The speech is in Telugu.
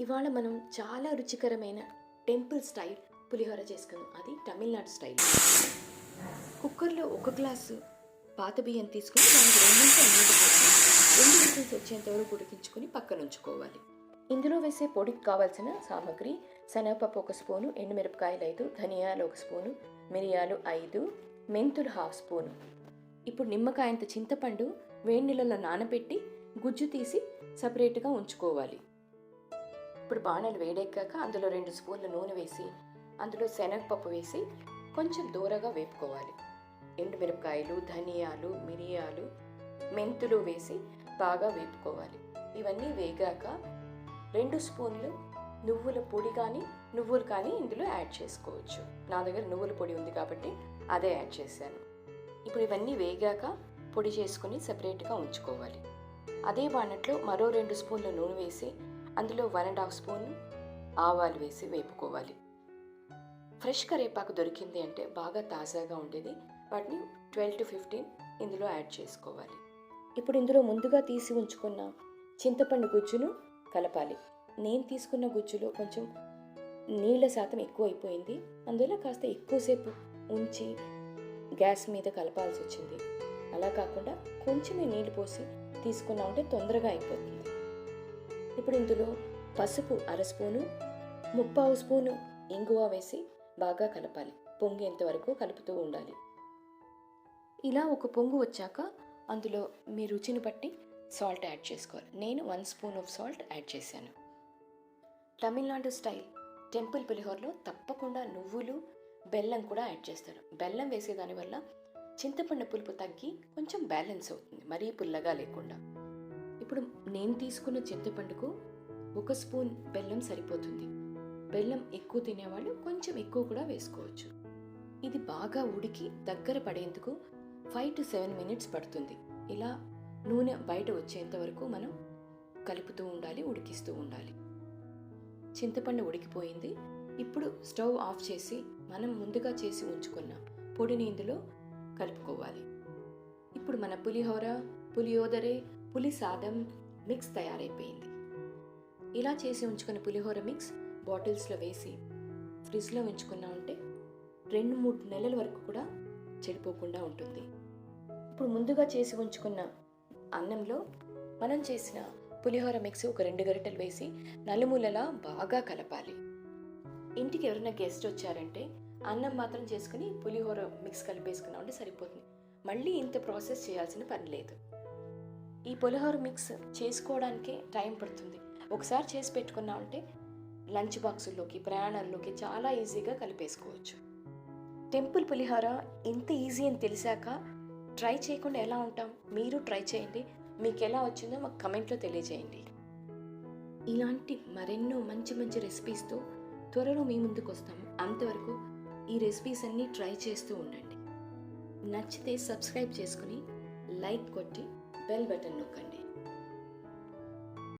ఇవాళ మనం చాలా రుచికరమైన టెంపుల్ స్టైల్ పులిహోర చేసుకుందాం. అది తమిళనాడు స్టైల్. కుక్కర్లో ఒక గ్లాసు పాత బియ్యం తీసుకుని దానికి రెండింటి నీళ్ళు రెండు విజిల్స్ వచ్చేంత వరకు ఉడికించుకొని పక్కన ఉంచుకోవాలి. ఇందులో వేసే పొడికి కావాల్సిన సామాగ్రి శనగపప్పు ఒక స్పూను ఎండుమిరపకాయలు ఐదు ధనియాలు ఒక స్పూను మిరియాలు ఐదు మెంతులు హాఫ్ స్పూను. ఇప్పుడు నిమ్మకాయంత చింతపండు వేడి నీళ్ళలో నానబెట్టి గుజ్జు తీసి సపరేట్గా ఉంచుకోవాలి. ఇప్పుడు బాణలు వేడెక్కాక అందులో రెండు స్పూన్ల నూనె వేసి అందులో శనగపప్పు వేసి కొంచెం దూరగా వేపుకోవాలి. ఎండుమిరపకాయలు ధనియాలు మిరియాలు మెంతులు వేసి బాగా వేపుకోవాలి. ఇవన్నీ వేగాక రెండు స్పూన్లు నువ్వుల పొడి కానీ నువ్వులు కానీ ఇందులో యాడ్ చేసుకోవచ్చు. నా దగ్గర నువ్వుల పొడి ఉంది కాబట్టి అదే యాడ్ చేశాను. ఇప్పుడు ఇవన్నీ వేగాక పొడి చేసుకుని సపరేట్గా ఉంచుకోవాలి. అదే బాణట్లో మరో రెండు స్పూన్ల నూనె వేసి అందులో వన్ అండ్ హాఫ్ స్పూన్ ఆవాలు వేసి వేపుకోవాలి. ఫ్రెష్ కరివేపాకు దొరికింది అంటే బాగా తాజాగా ఉండేది. వాటిని ట్వెల్వ్ టు ఫిఫ్టీన్ ఇందులో యాడ్ చేసుకోవాలి. ఇప్పుడు ఇందులో ముందుగా తీసి ఉంచుకున్న చింతపండు గుజ్జును కలపాలి. నేను తీసుకున్న గుజ్జులో కొంచెం నీళ్ళ శాతం ఎక్కువ అయిపోయింది అందువల్ల కాస్త ఎక్కువసేపు ఉంచి గ్యాస్ మీద కలపాల్సి వచ్చింది. అలా కాకుండా కొంచెమే నీళ్ళు పోసి తీసుకున్నామంటే తొందరగా అయిపోతుంది. ఇప్పుడు ఇందులో పసుపు అర స్పూను ముప్పావు స్పూను ఇంగువ వేసి బాగా కలపాలి. పొంగేంత వరకు కలుపుతూ ఉండాలి. ఇలా ఒక పొంగు వచ్చాక అందులో మీ రుచిని బట్టి సాల్ట్ యాడ్ చేసుకోవాలి. నేను one spoon of salt add చేశాను. తమిళనాడు స్టైల్ టెంపుల్ పులిహోరలో తప్పకుండా నువ్వులు బెల్లం కూడా యాడ్ చేస్తారు బెల్లం వేసేదానివల్ల చింతపండు పులుపు తగ్గి కొంచెం బ్యాలెన్స్ అవుతుంది. మరీ పుల్లగా లేకుండా. ఇప్పుడు నేను తీసుకున్న చింతపండుకు ఒక స్పూన్ బెల్లం సరిపోతుంది. బెల్లం ఎక్కువ తినేవాళ్ళు కొంచెం ఎక్కువ కూడా వేసుకోవచ్చు. ఇది బాగా ఉడికి దగ్గర పడేందుకు ఫైవ్ టు సెవెన్ మినిట్స్ పడుతుంది. ఇలా నూనె బయట వచ్చేంత వరకు మనం కలుపుతూ ఉండాలి ఉడికిస్తూ ఉండాలి. చింతపండు ఉడికిపోయింది. ఇప్పుడు స్టవ్ ఆఫ్ చేసి మనం ముందుగా చేసి ఉంచుకున్న పొడిని ఇందులో కలుపుకోవాలి. ఇప్పుడు మన పులిహోర పులియోదరే పులి సాదం మిక్స్ తయారైపోయింది. ఇలా చేసి ఉంచుకున్న పులిహోర మిక్స్ బాటిల్స్లో వేసి ఫ్రిడ్జ్లో ఉంచుకున్నా ఉంటే రెండు మూడు నెలల వరకు కూడా చెడిపోకుండా ఉంటుంది. ఇప్పుడు ముందుగా చేసి ఉంచుకున్న అన్నంలో మనం చేసిన పులిహోర మిక్స్ ఒక రెండు గరిటెలు వేసి నలుమూలలా బాగా కలపాలి. ఇంటికి ఎవరైనా గెస్ట్ వచ్చారంటే అన్నం మాత్రం చేసుకుని పులిహోర మిక్స్ కలిపేసుకున్నామంటే సరిపోతుంది. మళ్ళీ ఇంత ప్రాసెస్ చేయాల్సిన పని లేదు. ఈ పులిహోర మిక్స్ చేసుకోవడానికే టైం పడుతుంది. ఒకసారి చేసి పెట్టుకున్నామంటే లంచ్ బాక్సుల్లోకి ప్రయాణాల్లోకి చాలా ఈజీగా కలిపేసుకోవచ్చు. టెంపుల్ పులిహోర ఇంత ఈజీ అని తెలిసాక ట్రై చేయకుండా ఎలా ఉంటాం మీరు ట్రై చేయండి. మీకు ఎలా వచ్చిందో మాకు కమెంట్లో తెలియజేయండి. ఇలాంటి మరెన్నో మంచి మంచి రెసిపీస్తో త్వరలో మీ ముందుకు వస్తాము అంతవరకు ఈ రెసిపీస్ అన్నీ ట్రై చేస్తూ ఉండండి. నచ్చితే సబ్స్క్రైబ్ చేసుకుని లైక్ కొట్టి బెల్ బటన్ నొక్కండి.